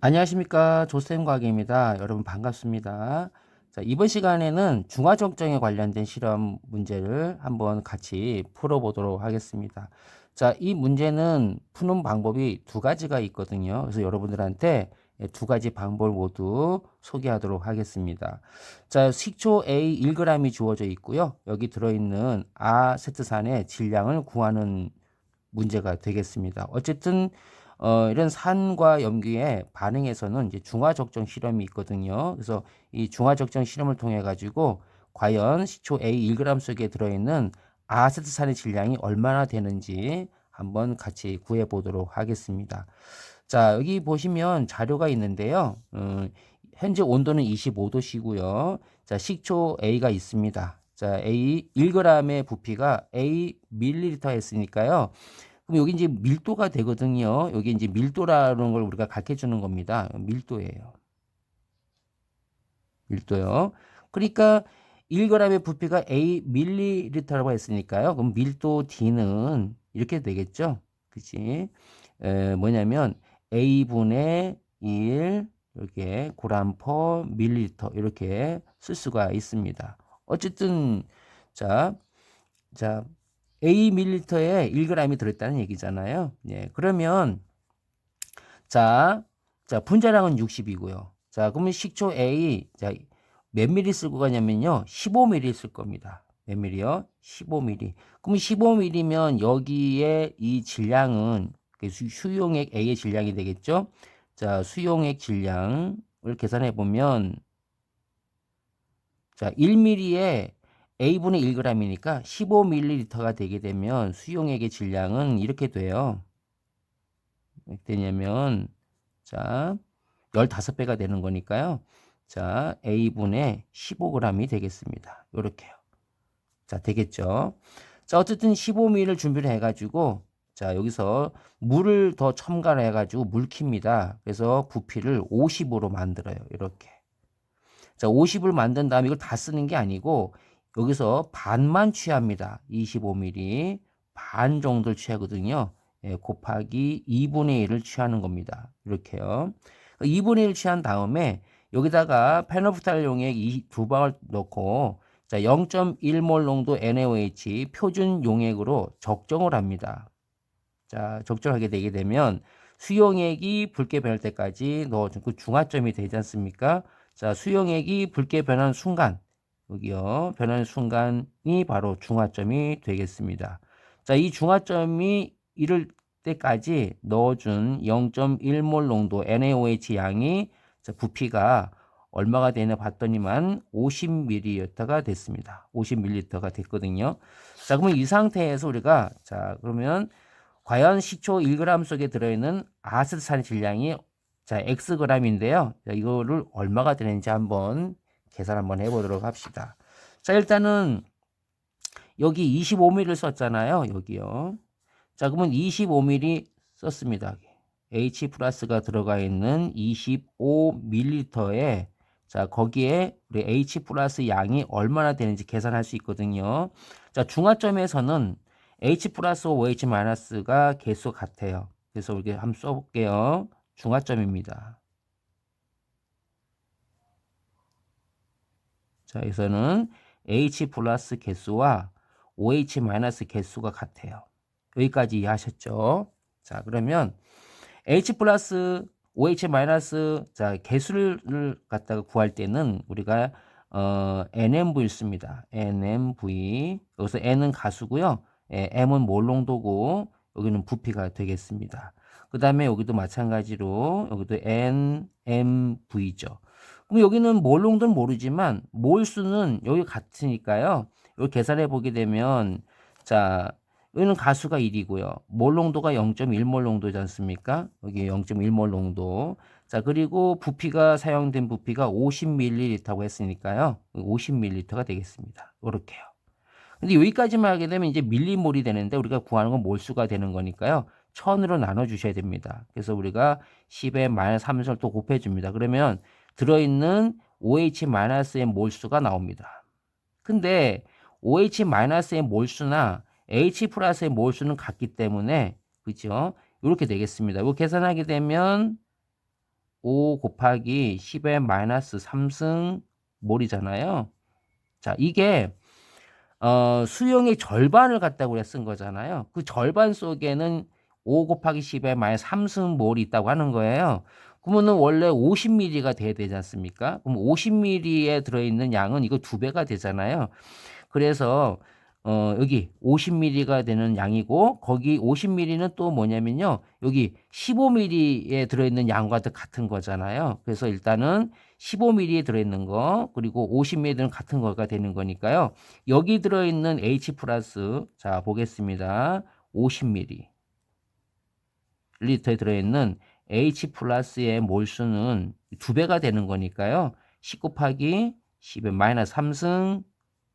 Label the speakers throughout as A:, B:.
A: 안녕하십니까 조쌤 과학입니다. 여러분 반갑습니다. 자, 이번 시간에는 중화적정에 관련된 실험 문제를 한번 같이 풀어보도록 하겠습니다. 자, 이 문제는 푸는 방법이 두 가지가 있거든요. 그래서 여러분들한테 두 가지 방법을 모두 소개하도록 하겠습니다. 자, 식초 A 1g이 주어져 있고요. 여기 들어있는 아세트산의 질량을 구하는 문제가 되겠습니다. 어쨌든 어, 이런 산과 염기의 반응에서는 이제 중화적정 실험이 있거든요. 그래서 이 중화적정 실험을 통해 가지고 과연 식초 A 1g 속에 들어있는 아세트산의 질량이 얼마나 되는지 한번 같이 구해 보도록 하겠습니다. 자, 여기 보시면 자료가 있는데요. 음, 현재 온도는 25도시고요. 자, 식초 A가 있습니다. 자, A 1g의 부피가 A 밀리리터 했으니까요. 그럼 여기 이제 밀도가 되거든요. 여기 이제 밀도라는 걸 우리가 가르쳐 주는 겁니다. 밀도예요. 밀도요. 그러니까 1g의 부피가 A 밀리리터라고 했으니까요. 그럼 밀도 D는 이렇게 되겠죠. 그치? 에, 뭐냐면 A분의 1 이렇게 그람 퍼 밀리리터 이렇게 쓸 수가 있습니다. 어쨌든 자, 자 A 밀리터에 1g이 들었다는 얘기잖아요. 예, 그러면 자, 자 분자량은 60이고요. 자, 그러면 식초 A 자, 몇 미리 쓰고 가냐면요. 15미리 쓸 겁니다. 몇 미리요? 15미리. 그럼 15미리면 여기에 이 질량은 그 수용액 A의 질량이 되겠죠? 자, 수용액 질량을 계산해 보면 자, 1mm에 A분의 1g이니까 15ml가 되게 되면 수용액의 질량은 이렇게 돼요. 어떻게 되냐면 자 15배가 되는 거니까요. 자 A분의 15g이 되겠습니다. 이렇게요. 자 되겠죠. 자 어쨌든 15ml를 준비를 해가지고 자 여기서 물을 더 첨가를 해가지고 물킵니다. 그래서 부피를 50으로 만들어요. 이렇게. 자 50을 만든 다음에 이걸 다 쓰는 게 아니고 여기서 반만 취합니다. 25mm 반 정도를 취하거든요. 예, 곱하기 2분의 1을 취하는 겁니다. 이렇게요. 2분의 그러니까 1 취한 다음에 여기다가 페노프탈 용액 두 방울 넣고 자 0.1몰 농도 NaOH 표준 용액으로 적정을 합니다. 자 적정하게 되게 되면 수용액이 붉게 변할 때까지 넣어준 그 중화점이 되지 않습니까? 자 수용액이 붉게 변한 순간 여기요. 변하는 순간이 바로 중화점이 되겠습니다. 자, 이 중화점이 이를 때까지 넣어준 0.1몰 농도 NaOH 양이 부피가 얼마가 되나 봤더니만 50ml가 됐습니다. 50ml가 됐거든요. 자, 그러면 이 상태에서 우리가 자, 그러면 과연 식초 1g 속에 들어있는 아세트산의 질량이 자, xg인데요. 자, 이거를 얼마가 되는지 한번 계산 한번 해보도록 합시다. 자, 일단은 여기 25mm를 썼잖아요. 여기요. 자, 그러면 25mm 썼습니다. H 플러스가 들어가 있는 25ml에 자, 거기에 우리 H 플러스 양이 얼마나 되는지 계산할 수 있거든요. 자, 중화점에서는 H 플러스 OH 마이너스가 개수 같아요. 그래서 우리 한번 써볼게요. 중화점입니다. 자, 여기서는 H 플러스 개수와 OH 마이너스 개수가 같아요. 여기까지 이해하셨죠? 자, 그러면 H 플러스 OH 마이너스 자, 개수를 갖다가 구할 때는 우리가 어, NMV를 씁니다. NMV. 여기서 N은 가수고요. 예, M은 몰롱도고 여기는 부피가 되겠습니다. 그 다음에 여기도 마찬가지로 여기도 NMV죠. 그럼 여기는 몰롱도는 모르지만 몰수는 여기 같으니까요. 여기 계산해 보게 되면 자 여기는 가수가 1이고요. 몰롱도가 0.1몰 농도지 않습니까? 여기 0.1몰 농도. 자 그리고 부피가 사용된 부피가 50ml라고 했으니까요. 50ml가 되겠습니다. 이렇게요. 근데 여기까지만 하게 되면 이제 밀리몰이 되는데 우리가 구하는 건 몰수가 되는 거니까요. 천으로 나눠 주셔야 됩니다. 그래서 우리가 10에 마이너스 3을 또 곱해 줍니다. 그러면 들어있는 OH-의 몰수가 나옵니다. 근데 OH-의 몰수나 H 플러스의 몰수는 같기 때문에 그죠? 이렇게 되겠습니다. 이거 계산하게 되면 5 곱하기 10의 마이너스 3승 몰이잖아요. 자, 이게 어, 수용의 절반을 갖다가 우리가 쓴 거잖아요. 그 절반 속에는 5 곱하기 10의 마이너스 3승 몰이 있다고 하는 거예요. 그러면은 원래 50ml가 돼야 되지 않습니까? 그럼 50ml에 들어있는 양은 이거 두 배가 되잖아요. 그래서 어, 여기 50ml가 되는 양이고 거기 50ml는 또 뭐냐면요. 여기 15ml에 들어있는 양과 같은 거잖아요. 그래서 일단은 15ml에 들어있는 거 그리고 50ml는 같은 거가 되는 거니까요. 여기 들어있는 H 플러스 자 보겠습니다. 50ml 리터에 들어있는 H 플러스의 몰수는 두 배가 되는 거니까요. 10 곱하기 10의 마이너스 3승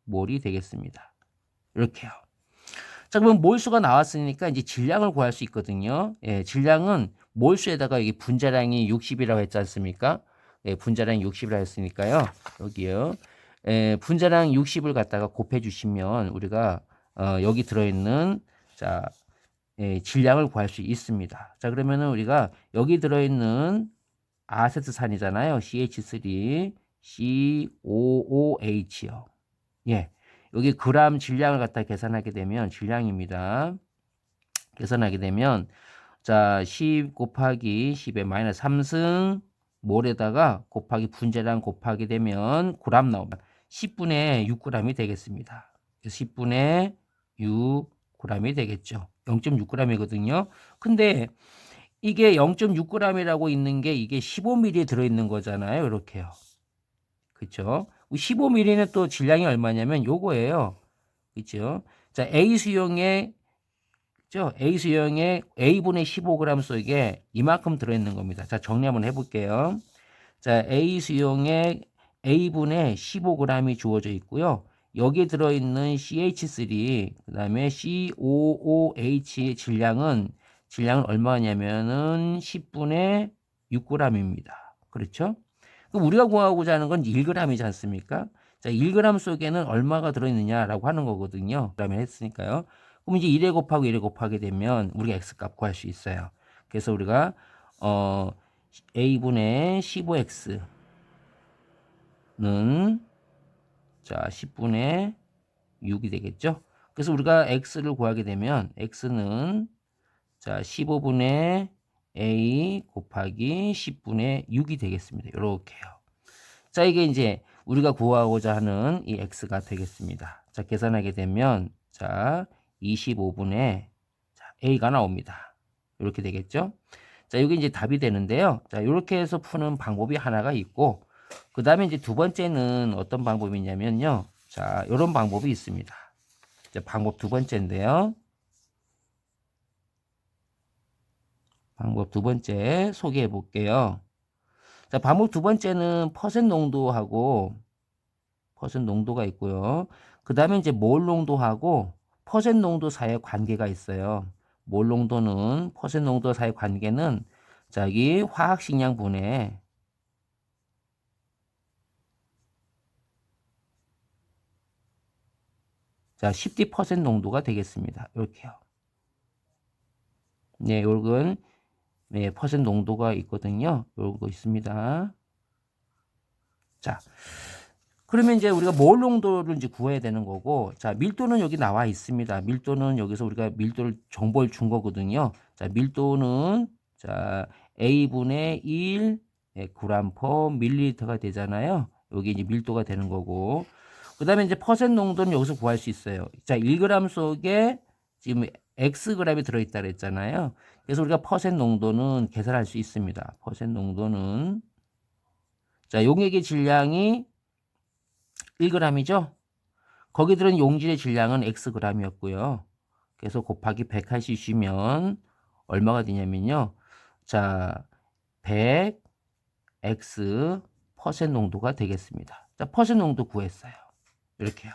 A: 몰이 되겠습니다. 이렇게요. 자, 그러면 몰수가 나왔으니까 이제 질량을 구할 수 있거든요. 예, 질량은 몰수에다가 여기 분자량이 60이라고 했지 않습니까? 예, 분자량이 60이라고 했으니까요. 여기요. 예, 분자량 60을 갖다가 곱해 주시면 우리가 어, 여기 들어있는 자 예, 질량을 구할 수 있습니다. 자, 그러면은 우리가 여기 들어있는 아세트산이잖아요. CH3, COOH요. 예. 여기 그람 질량을 갖다 계산하게 되면 질량입니다. 계산하게 되면 자, 10 곱하기 10의 마이너스 3승 몰에다가 곱하기 분자량 곱하게 되면 그람 나오면 10분의 6g이 되겠습니다. 10분의 6g이 되겠죠. 0.6g이거든요. 근데 이게 0.6g이라고 있는 게 이게 15ml에 들어있는 거잖아요. 이렇게요. 그렇죠? 15mm는 또 질량이 얼마냐면 요거예요. 그렇죠? 자, A 수용에 죠? A 수용에 A분의 15g 속에 이만큼 들어있는 겁니다. 자, 정리 한번 해볼게요. 자, A 수용에 A분의 15g이 주어져 있고요. 여기 들어있는 CH3, 그 다음에 COOH 질량은, 질량은 얼마냐면은 10분의 6g입니다. 그렇죠? 그럼 우리가 구하고자 하는 건 1g이지 않습니까? 자, 1g 속에는 얼마가 들어있느냐라고 하는 거거든요. 그러면 했으니까요. 그럼 이제 1에 곱하고 1에 곱하게 되면 우리가 x값 구할 수 있어요. 그래서 우리가 어 a분의 15x는 자 10분의 6이 되겠죠. 그래서 우리가 x를 구하게 되면 x는 자 15분의 a 곱하기 10분의 6이 되겠습니다. 이렇게요. 자 이게 이제 우리가 구하고자 하는 이 x가 되겠습니다. 자 계산하게 되면 자 25분의 자, a가 나옵니다. 이렇게 되겠죠. 자 여기 이제 답이 되는데요. 자 이렇게 해서 푸는 방법이 하나가 있고 그 다음에 이제 두 번째는 어떤 방법이냐면요. 자 이런 방법이 있습니다. 자, 방법 두 번째인데요. 방법 두 번째 소개해 볼게요. 자, 방법 두 번째는 퍼센트 농도하고 퍼센트 농도가 있고요. 그 다음에 이제 몰 농도하고 퍼센트 농도 사이의 관계가 있어요. 몰 농도는 퍼센트 농도 사이의 관계는 자기 화학 식량분의 자, 10D% 농도가 되겠습니다. 이렇게요. 네, 요건 네, 퍼센트 농도가 있거든요. 요거 있습니다. 자, 그러면 이제 우리가 몰 농도를 이제 구해야 되는 거고, 자, 밀도는 여기 나와 있습니다. 밀도는 여기서 우리가 밀도를 정보를 준 거거든요. 자, 밀도는 자, A분의 1 네, 그램 퍼 밀리리터가 되잖아요. 여기 이제 밀도가 되는 거고. 그 다음에 이제 퍼센트 농도는 여기서 구할 수 있어요. 자, 1g 속에 지금 Xg이 들어있다 그랬잖아요. 그래서 우리가 퍼센트 농도는 계산할 수 있습니다. 퍼센트 농도는 자 용액의 질량이 1g이죠. 거기 들은 용질의 질량은 Xg이었고요. 그래서 곱하기 100 하시면 얼마가 되냐면요. 자 100 X 퍼센트 농도가 되겠습니다. 자 퍼센트 농도 구했어요. 이렇게요.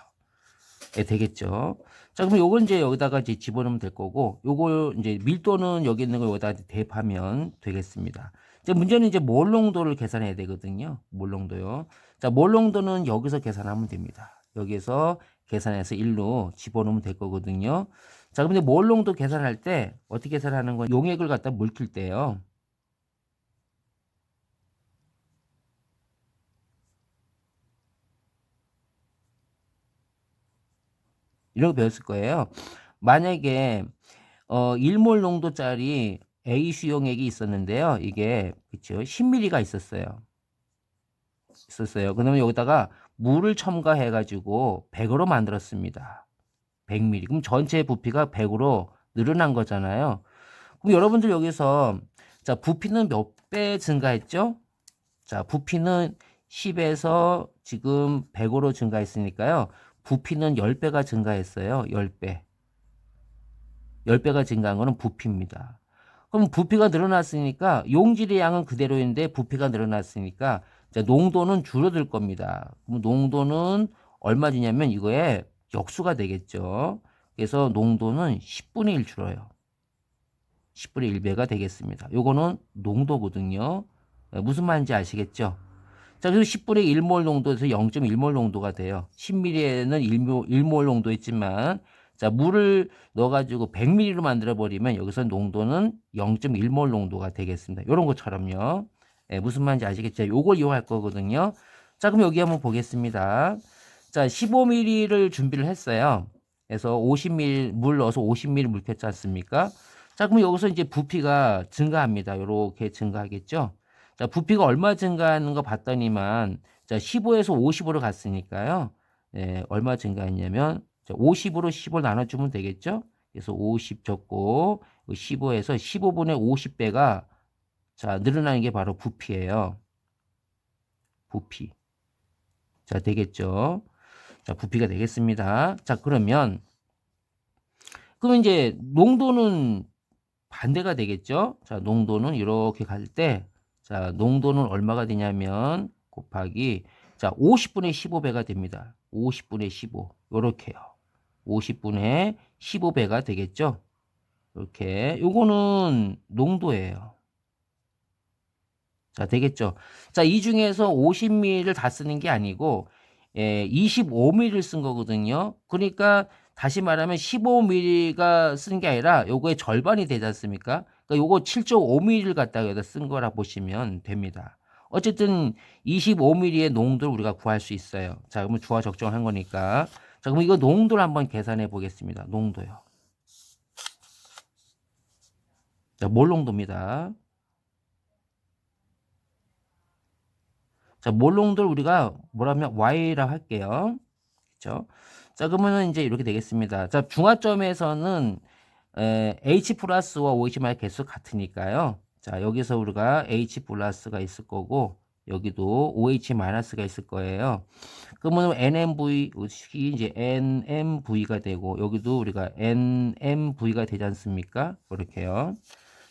A: 네, 되겠죠. 자, 그럼 요걸 이제 여기다가 이제 집어넣으면 될 거고, 요걸 이제 밀도는 여기 있는 걸 여기다 대입하면 되겠습니다. 이제 문제는 이제 몰 농도를 계산해야 되거든요. 몰 농도요. 자, 몰 농도는 여기서 계산하면 됩니다. 여기서 계산해서 1로 집어넣으면 될 거거든요. 자, 이제 몰 농도 계산할 때 어떻게 계산하는 건 용액을 갖다 물킬 때요. 거 배웠을 거예요. 만약에 어 1몰 농도짜리 A 수용액이 있었는데요. 이게 그쵸 10ml가 있었어요. 있었어요. 그러면 여기다가 물을 첨가해 가지고 100으로 만들었습니다. 100ml. 그럼 전체 부피가 100으로 늘어난 거잖아요. 그럼 여러분들 여기서 자, 부피는 몇 배 증가했죠? 자, 부피는 10에서 지금 100으로 증가했으니까요. 부피는 10배가 증가했어요. 10배. 10배가 증가한 거는 부피입니다. 그럼 부피가 늘어났으니까 용질의 양은 그대로인데 부피가 늘어났으니까 자, 농도는 줄어들 겁니다. 그럼 농도는 얼마 주냐면 이거에 역수가 되겠죠. 그래서 농도는 10분의 1 줄어요. 10분의 1배가 되겠습니다. 요거는 농도거든요. 예, 무슨 말인지 아시겠죠? 자, 그래서 10분의 1몰 농도에서 0.1몰 농도가 돼요. 10ml에는 1몰, 1몰 농도였지만, 자, 물을 넣어가지고 100ml로 만들어버리면 여기서 농도는 0.1몰 농도가 되겠습니다. 요런 것처럼요. 예, 무슨 말인지 아시겠죠? 요걸 이용할 거거든요. 자, 그럼 여기 한번 보겠습니다. 자, 15ml를 준비를 했어요. 그래서 50ml 물 넣어서 50ml 물 폈지 않습니까? 자, 그럼 여기서 이제 부피가 증가합니다. 이렇게 증가하겠죠? 자, 부피가 얼마 증가하는 거 봤더니만, 자, 15에서 50으로 갔으니까요. 예, 얼마 증가했냐면, 자, 50으로 10을 나눠주면 되겠죠? 그래서 50 적고, 15에서 15분의 50배가, 자, 늘어나는 게 바로 부피예요. 부피. 자, 되겠죠? 자, 부피가 되겠습니다. 자, 그러면, 그러면 이제 농도는 반대가 되겠죠. 자, 농도는 이렇게 갈 때, 자, 농도는 얼마가 되냐면, 곱하기, 자, 50분의 15배가 됩니다. 50분의 15. 요렇게요. 50분의 15배가 되겠죠. 이렇게. 요거는 농도예요. 자, 되겠죠. 자, 이 중에서 50ml를 다 쓰는 게 아니고, 예, 25ml를 쓴 거거든요. 그러니까 다시 말하면 15mm가 쓴 게 아니라 요거의 절반이 되지 않습니까? 그러니까 요거 7.5mm를 갖다가 여기다 쓴 거라 보시면 됩니다. 어쨌든 25mm의 농도를 우리가 구할 수 있어요. 자, 그러면 주화 적정한 거니까. 자, 그럼 이거 농도를 한번 계산해 보겠습니다. 농도요. 자, 몰 농도입니다. 자, 몰 농도를 우리가 뭐라면 Y라고 할게요. 그렇죠? 자, 그러면은 이제 이렇게 되겠습니다. 자, 중화점에서는 에, H 플러스와 OH마의 개수 같으니까요. 자, 여기서 우리가 H 플러스가 있을 거고, 여기도 OH 마이너스가 있을 거예요. 그러면 NMV, 이제 NMV가 되고, 여기도 우리가 NMV가 되지 않습니까? 그렇게요.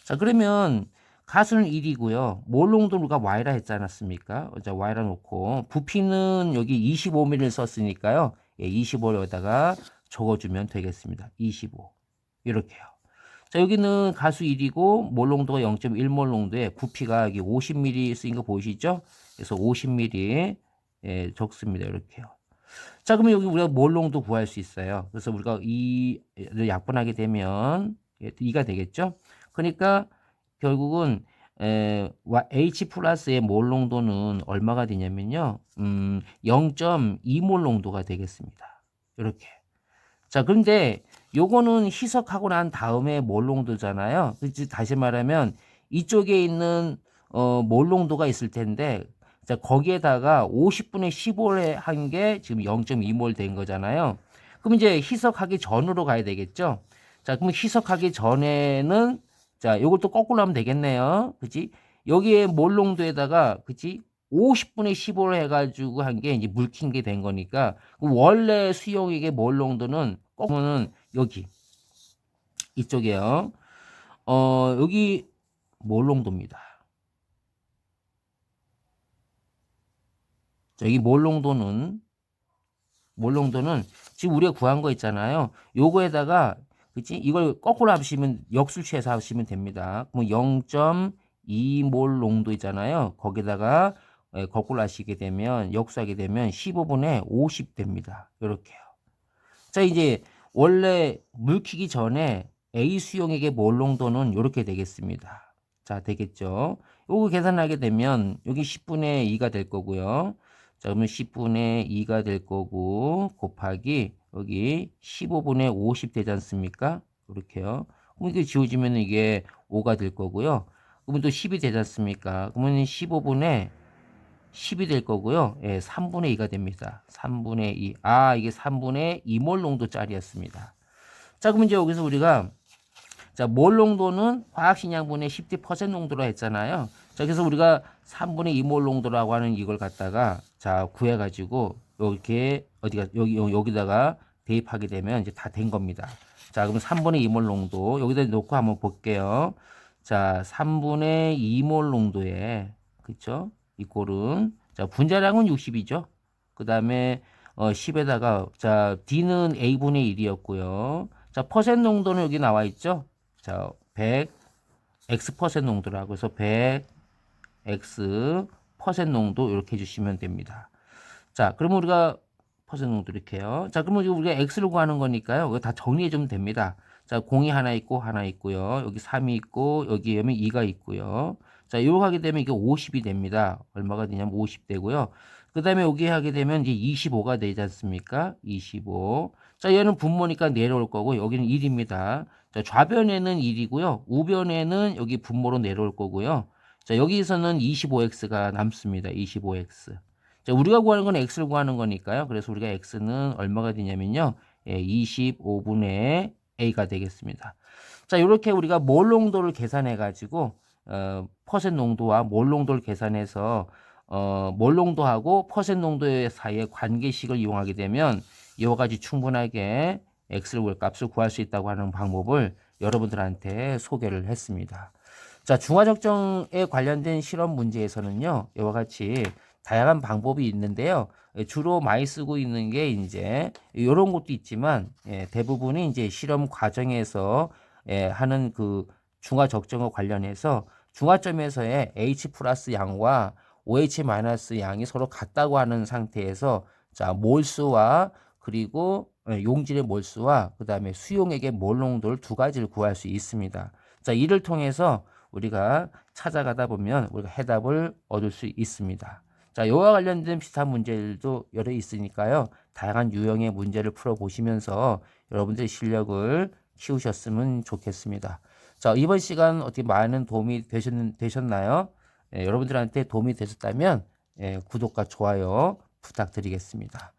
A: 자, 그러면 가수는 1이고요. 몰롱도 우리가 Y라 했지 않았습니까? 자, Y라 놓고, 부피는 여기 25mm를 썼으니까요. 예, 25를 여기다가 적어주면 되겠습니다. 25. 이렇게요. 자, 여기는 가수 1이고, 몰농도가 0.1몰 농도에 부피가 여기 50ml 쓰인 거 보이시죠? 그래서 50ml 예, 적습니다. 이렇게요. 자, 그러면 여기 우리가 몰농도 구할 수 있어요. 그래서 우리가 2를 약분하게 되면 2가 되겠죠? 그러니까 결국은 에, H 플러스의 몰 농도는 얼마가 되냐면요. 음, 0.2몰 농도가 되겠습니다. 이렇게. 자, 그런데 요거는 희석하고 난 다음에 몰 농도잖아요. 다시 말하면 이쪽에 있는 어, 몰 농도가 있을 텐데 자, 거기에다가 50분의 15를 한 게 지금 0.2몰 된 거잖아요. 그럼 이제 희석하기 전으로 가야 되겠죠? 자, 그럼 희석하기 전에는 자, 요걸 또 거꾸로 하면 되겠네요. 그치? 여기에 몰농도에다가, 그치? 50분의 15를 해가지고 한 게 이제 물킨 게 된 거니까, 원래 수용액의 몰 농도는 거꾸로는 여기, 이쪽이에요. 어, 여기 몰 농도입니다. 자, 여기 몰 농도는, 몰 농도는 지금 우리가 구한 거 있잖아요. 요거에다가 그치? 이걸 거꾸로 하시면 역술 취해서 하시면 됩니다. 그럼 0.2몰 농도 있잖아요. 거기다가 예, 거꾸로 하시게 되면 역수하게 되면 15분의 50 됩니다. 이렇게요. 자 이제 원래 물키기 전에 A 수용액의 몰 농도는 이렇게 되겠습니다. 자 되겠죠. 요거 계산하게 되면 여기 10분의 2가 될 거고요. 자 그러면 10분의 2가 될 거고 곱하기 여기 15분의 50 되지 않습니까? 이렇게요. 그럼 이게 지워지면 이게 5가 될 거고요. 그러면 또 10이 되지 않습니까? 그러면 15분의 10이 될 거고요. 예, 3분의 2가 됩니다. 3분의 2. 아, 이게 3분의 2몰 농도짜리였습니다. 자, 그러면 이제 여기서 우리가 자, 몰 농도는 화학식량분의 10D% 농도로 했잖아요. 자, 그래서 우리가 3분의 2몰 농도라고 하는 이걸 갖다가 자, 구해 가지고 이렇게 어디가 여기 여기다가 대입하게 되면 이제 다 된 겁니다. 자, 그럼 3분의 2몰 농도 여기다 놓고 한번 볼게요. 자, 3분의 2몰 농도에 그쵸? 이 꼴은 자, 분자량은 60이죠. 그 다음에 어 10에다가 자, D는 A분의 1이었고요. 자, 퍼센트 농도는 여기 나와 있죠. 자, 100 X 퍼센트 농도라고 해서 100 X 퍼센트 농도 이렇게 해주시면 됩니다. 자, 그러면 우리가 퍼센트 농도 이렇게 해요. 자, 그러면 우리가 X를 구하는 거니까요. 이거 다 정리해 주면 됩니다. 자, 0이 하나 있고 하나 있고요. 여기 3이 있고 여기 여면 2가 있고요. 자, 이렇게 하게 되면 이게 50이 됩니다. 얼마가 되냐면 50 되고요. 그 다음에 여기 하게 되면 이제 25가 되지 않습니까? 25. 자, 얘는 분모니까 내려올 거고 여기는 1입니다. 자, 좌변에는 1이고요. 우변에는 여기 분모로 내려올 거고요. 자, 여기서는 25x가 남습니다. 25x. 자, 우리가 구하는 건 x를 구하는 거니까요. 그래서 우리가 x는 얼마가 되냐면요. 예, 25분의 a가 되겠습니다. 자, 이렇게 우리가 몰 농도를 계산해 가지고 어, 퍼센트 농도와 몰 농도를 계산해서 어, 몰 농도하고 퍼센트 농도의 사이의 관계식을 이용하게 되면 이와 같이 충분하게 x를 값을 구할 수 있다고 하는 방법을 여러분들한테 소개를 했습니다. 자, 중화적정에 관련된 실험 문제에서는요, 이와 같이 다양한 방법이 있는데요. 주로 많이 쓰고 있는 게 이제 이런 것도 있지만 예, 대부분이 이제 실험 과정에서 예, 하는 그 중화 적정과 관련해서 중화점에서의 H 플러스 양과 OH 마이너스 양이 서로 같다고 하는 상태에서 자 몰수와 그리고 예, 용질의 몰수와 그 다음에 수용액의 몰 농도를 두 가지를 구할 수 있습니다. 자 이를 통해서 우리가 찾아가다 보면 우리가 해답을 얻을 수 있습니다. 자, 이와 관련된 비슷한 문제들도 여러 있으니까요. 다양한 유형의 문제를 풀어 보시면서 여러분들의 실력을 키우셨으면 좋겠습니다. 자, 이번 시간 어떻게 많은 도움이 되셨, 되셨나요? 예, 여러분들한테 도움이 되셨다면 예, 구독과 좋아요 부탁드리겠습니다.